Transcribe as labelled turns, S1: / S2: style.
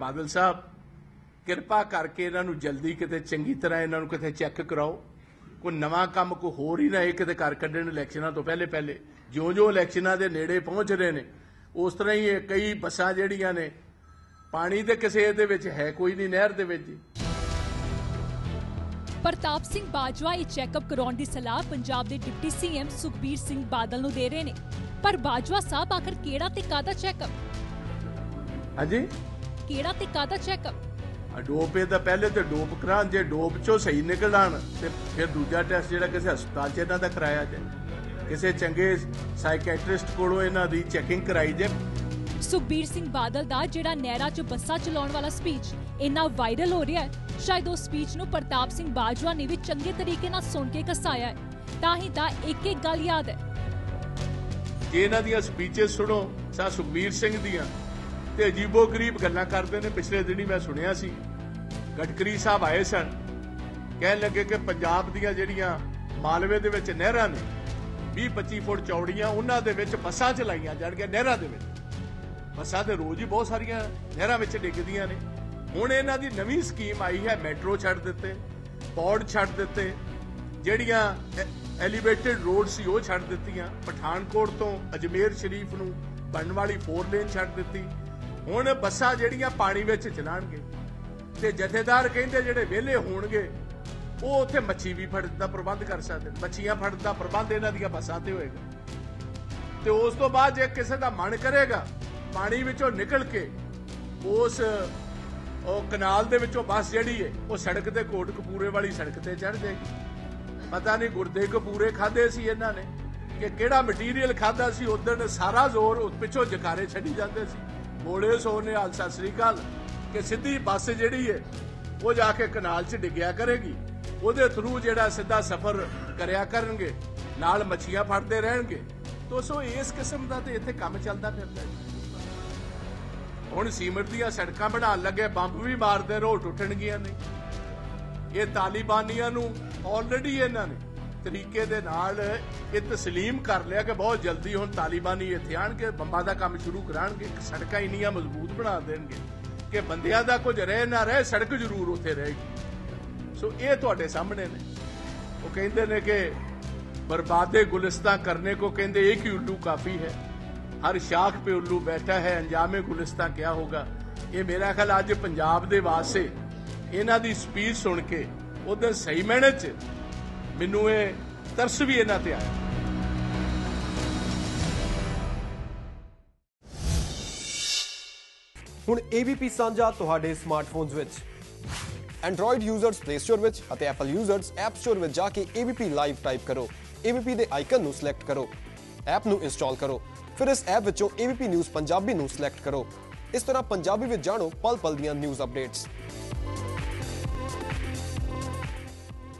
S1: ਬਾਦਲ ਸਾਹਿਬ ਕਿਰਪਾ ਕਰਕੇ ਇਹਨਾਂ ਨੂੰ ਜਲਦੀ ਕਿਤੇ ਚੰਗੀ ਤਰ੍ਹਾਂ ਇਹਨਾਂ ਨੂੰ ਕਿਤੇ ਚੈੱਕ ਕਰਾਓ। ਕੋਈ ਨਵਾਂ ਕੰਮ ਕੋਈ ਹੋਰ ਹੀ ਨਾ ਇਹ ਕਿਤੇ ਕਰ ਕੱਢਣ ਇਲੈਕਸ਼ਨਾਂ ਤੋਂ ਪਹਿਲੇ ਪਹਿਲੇ। ਜਿਉਂ-ਜਿਉਂ ਇਲੈਕਸ਼ਨਾਂ ਦੇ ਨੇੜੇ ਪਹੁੰਚ ਰਹੇ ਨੇ ਉਸ ਤਰ੍ਹਾਂ ਹੀ ਇਹ ਕਈ ਬੱਸਾਂ ਜਿਹੜੀਆਂ ਨੇ ਪਾਣੀ ਤੇ ਕਿਸੇ ਦੇ ਵਿੱਚ ਹੈ ਕੋਈ ਨਹੀਂ ਨਹਿਰ ਦੇ ਵਿੱਚ
S2: ਪ੍ਰਤਾਪ ਸਿੰਘ ਬਾਜਵਾ ਇਹ ਚੈੱਕਅਪ ਕਰਾਉਣ ਦੀ ਸਲਾਹ ਪੰਜਾਬ ਦੇ ਡਿਪਟੀ ਸੀਐਮ ਸੁਖਬੀਰ ਸਿੰਘ ਬਾਦਲ ਨੂੰ ਦੇ ਰਹੇ ਨੇ। ਪਰ ਬਾਜਵਾ ਸਾਹਿਬ ਆਖਰ ਕਿਹੜਾ ਤੇ ਕਾਦਾ ਚੈੱਕਅਪ
S1: ਹਾਂਜੀ?
S2: ਕਿਹੜਾ ਤੇ ਕਾਦਾ ਚੈੱਕਅਪ
S1: ਡੋਪ ਤਾਂ ਪਹਿਲੇ ਤੇ ਡੋਪ ਕਰਾਂ ਜੇ ਡੋਪ ਚੋਂ ਸਹੀ ਨਿਕਲ ਆਣ ਤੇ ਫਿਰ ਦੂਜਾ ਟੈਸਟ ਜਿਹੜਾ ਕਿਸੇ ਹਸਪਤਾਲ 'ਚ ਇਹਨਾਂ ਦਾ ਕਰਾਇਆ ਜਾਏ। ਕਿਸੇ ਚੰਗੇ ਸਾਈਕੈਟ੍ਰਿਸਟ ਕੋਲੋਂ ਇਹਨਾਂ ਦੀ ਚੈਕਿੰਗ ਕਰਾਈ ਜਾਏ।
S2: ਸੁਖਬੀਰ ਸਿੰਘ ਬਾਦਲ ਦਾ ਜਿਹੜਾ ਨਹਿਰਾ 'ਚ ਬੱਸਾਂ ਚਲਾਉਣ ਵਾਲਾ ਸਪੀਚ ਇੰਨਾ ਵਾਇਰਲ ਹੋ ਰਿਹਾ ਹੈ ਸ਼ਾਇਦ ਉਹ ਸਪੀਚ ਨੂੰ ਪ੍ਰਤਾਪ ਸਿੰਘ ਬਾਜਵਾ ਨੇ ਵੀ ਚੰਗੇ ਤਰੀਕੇ ਨਾਲ ਸੁਣ ਕੇ ਕਸਾਇਆ ਹੈ। ਤਾਂ ਹੀ ਤਾਂ ਇੱਕ ਇੱਕ ਗੱਲ ਯਾਦ ਹੈ।
S1: ਜੇ ਇਹਨਾਂ ਦੀਆਂ ਸਪੀਚਸ ਸੁਣੋ ਸਾ ਸੁਖਬੀਰ ਸਿੰਘ ਦੀਆਂ ਤੇ ਅਜੀਬੋ ਗਰੀਬ ਗੱਲਾਂ ਕਰਦੇ ਨੇ। ਪਿਛਲੇ ਦਿਨੀ ਮੈਂ ਸੁਣਿਆ ਸੀ, ਗਡਕਰੀ ਸਾਹਿਬ ਆਏ ਸਨ। ਕਹਿਣ ਲੱਗੇ ਕਿ ਪੰਜਾਬ ਦੀਆਂ ਜਿਹੜੀਆਂ ਮਾਲਵੇ ਦੇ ਵਿੱਚ ਨਹਿਰਾਂ ਨੇ 20 25 ਫੁੱਟ ਚੌੜੀਆਂ, ਉਹਨਾਂ ਦੇ ਵਿੱਚ ਬੱਸਾਂ ਚਲਾਈਆਂ ਜਾਣਗੀਆਂ ਨਹਿਰਾਂ ਦੇ ਵਿੱਚ। ਬੱਸਾਂ ਤੇ ਰੋਜ਼ ਹੀ ਬਹੁਤ ਸਾਰੀਆਂ ਨਹਿਰਾਂ ਵਿੱਚ ਡਿੱਗਦੀਆਂ ਨੇ। ਹੁਣ ਇਹਨਾਂ ਦੀ ਨਵੀਂ ਸਕੀਮ ਆਈ ਹੈ, ਮੈਟਰੋ ਛੱਡ ਦਿੱਤੇ ਪੌੜ ਛੱਡ ਦਿੱਤੇ, ਜਿਹੜੀਆਂ ਐਲੀਵੇਟਡ ਰੋਡ ਸੀ ਉਹ ਛੱਡ ਦਿੱਤੀਆਂ। ਪਠਾਨਕੋਟ ਤੋਂ ਅਜਮੇਰ ਸ਼ਰੀਫ ਨੂੰ ਬਣਨ ਵਾਲੀ ਫੋਰ ਲੇਨ ਛੱਡ ਦਿੱਤੀ। ਹੁਣ ਬੱਸਾਂ ਜਿਹੜੀਆਂ ਪਾਣੀ ਵਿੱਚ ਚਲਾਣਗੇ ਤੇ ਜਥੇਦਾਰ ਕਹਿੰਦੇ ਜਿਹੜੇ ਵਿਹਲੇ ਹੋਣਗੇ, ਉਹ ਉੱਥੇ ਮੱਛੀ ਵੀ ਫੜਨ ਦਾ ਪ੍ਰਬੰਧ ਕਰ ਸਕਦੇ ਮੱਛੀਆਂ ਫੜਨ ਦਾ ਪ੍ਰਬੰਧ ਇਹਨਾਂ ਦੀਆਂ ਬੱਸਾਂ ਤੇ ਹੋਏਗਾ। ਤੇ ਉਸ ਤੋਂ ਬਾਅਦ ਜੇ ਕਿਸੇ ਦਾ ਮਨ ਕਰੇਗਾ ਪਾਣੀ ਵਿੱਚੋਂ ਨਿਕਲ ਕੇ, ਉਸ, ਉਹ ਕਨਾਲ ਦੇ ਵਿੱਚੋਂ ਬੱਸ ਜਿਹੜੀ ਹੈ ਉਹ ਸੜਕ ਤੇ ਕੋਟ ਕਪੂਰੇ ਵਾਲੀ ਸੜਕ ਤੇ ਚੜ ਜਾਏਗੀ। ਪਤਾ ਨਹੀਂ ਗੁਰਦੇ ਕਪੂਰੇ ਖਾਦੇ ਸੀ ਇਹਨਾਂ ਨੇ ਕਿ ਕਿਹੜਾ ਮਟੀਰੀਅਲ ਖਾਦਾ ਸੀ ਉਦੋਂ ਸਾਰਾ ਜ਼ੋਰ ਉਹ ਪਿੱਛੋਂ ਜਕਾਰੇ ਛੱਡੀ ਜਾਂਦੇ ਸੀ। ਬੋਲੇ ਸੋ ਸਤਿ ਸ੍ਰੀ ਅਕਾਲ। ਕਿ ਸਿੱਧੀ ਬੱਸ ਜਿਹੜੀ ਹੈ ਉਹ ਜਾ ਕੇ ਕਨਾਲ 'ਚ ਡਿੱਗਿਆ ਕਰੇਗੀ। ਉਹਦੇ ਥਰੂ ਜਿਹੜਾ ਸਿੱਧਾ ਸਫ਼ਰ ਕਰਿਆ ਕਰਨਗੇ, ਨਾਲ ਮੱਛੀਆਂ ਫੜਦੇ ਰਹਿਣਗੇ। ਤੋ ਸੋ ਇਸ ਕਿਸਮ ਦਾ ਤੇ ਇੱਥੇ ਕੰਮ ਚੱਲਦਾ ਫਿਰਦਾ ਹੁਣ ਸੀਮਟ ਦੀਆਂ ਸੜਕਾਂ ਬਣਾਉਣ ਲੱਗੇ, ਬੰਬ ਵੀ ਮਾਰਦੇ ਰੋ ਟੁੱਟਣਗੀਆਂ ਨੇ। ਇਹ ਤਾਲਿਬਾਨੀਆਂ ਨੂੰ ਆਲਰੇਡੀ ਇਹਨਾਂ ਨੇ ਤਰੀਕੇ ਦੇ ਨਾਲ ਇਹ تسلیم ਕਰ ਲਿਆ ਕਿ ਬਹੁਤ ਜਲਦੀ ਹੁਣ ਤਾਲਿਬਾਨੀ ਇੱਥੇ ਆਣਗੇ ਬੰਬਾਂ ਦਾ ਕੰਮ ਸ਼ੁਰੂ ਕਰਾਣਗੇ ਸੜਕਾਂ ਇੰਨੀਆਂ ਮਜ਼ਬੂਤ ਬਣਾ ਦੇਣਗੇ ਕਿ ਬੰਦਿਆਂ ਦਾ ਕੁਝ ਰਹਿ ਨਾ ਰਹਿ, ਸੜਕ ਜ਼ਰੂਰ ਉੱਥੇ ਰਹੇਗੀ। ਸੋ ਇਹ ਤੁਹਾਡੇ ਸਾਹਮਣੇ ਨੇ। ਉਹ ਕਹਿੰਦੇ ਨੇ ਕਿ ਬਰਬਾਦੇ ਗੁਲਿਸਤਾਂ ਕਰਨੇ ਕੋ ਕਹਿੰਦੇ ਇੱਕ ਹੀ ਉੱਲੂ ਕਾਫੀ ਹੈ। ਹਰ ਸ਼ਾਖ 'ਤੇ ਉੱਲੂ ਬੈਠਾ ਹੈ, ਅੰਜਾਮੇ ਗੁਲਿਸਤਾਂ ਕਿਆ ਹੋਗਾ? ਇਹ ਮੇਰਾ ਖਿਆਲ ਅੱਜ ਪੰਜਾਬ ਦੇ ਵਾਸਤੇ ਇਹਨਾਂ ਦੀ ਸਪੀਚ ਸੁਣ ਕੇ ਉਹਦੇ ਸਹੀ ਮੈਨੇ 'ਚ ਮੈਨੂੰ ਇਹ ਤਰਸ ਵੀ ਇਹਨਾਂ ਤੇ ਆਇਆ।
S3: ਹੁਣ ABP ਸਾਂਝਾ ਤੁਹਾਡੇ ਸਮਾਰਟਫੋਨਸ ਵਿੱਚ।
S4: Android ਯੂਜ਼ਰਸ Play Store ਵਿੱਚ ਅਤੇ Apple ਯੂਜ਼ਰਸ App Store ਵਿੱਚ ਜਾ ਕੇ ABP ਲਾਈਵ ਟਾਈਪ ਕਰੋ। ABP ਦੇ ਆਈਕਨ ਨੂੰ ਸਿਲੈਕਟ ਕਰੋ। ਐਪ ਨੂੰ ਇੰਸਟਾਲ ਕਰੋ। ਫਿਰ ਇਸ ਐਪ ਵਿੱਚੋਂ ABP ਨਿਊਜ਼ ਪੰਜਾਬੀ ਨੂੰ ਸਿਲੈਕਟ ਕਰੋ। ਇਸ ਤਰ੍ਹਾਂ ਪੰਜਾਬੀ ਵਿੱਚ ਜਾਣੋ ਪਲ-ਪਲ ਦੀਆਂ ਨਿਊਜ਼ ਅਪਡੇਟਸ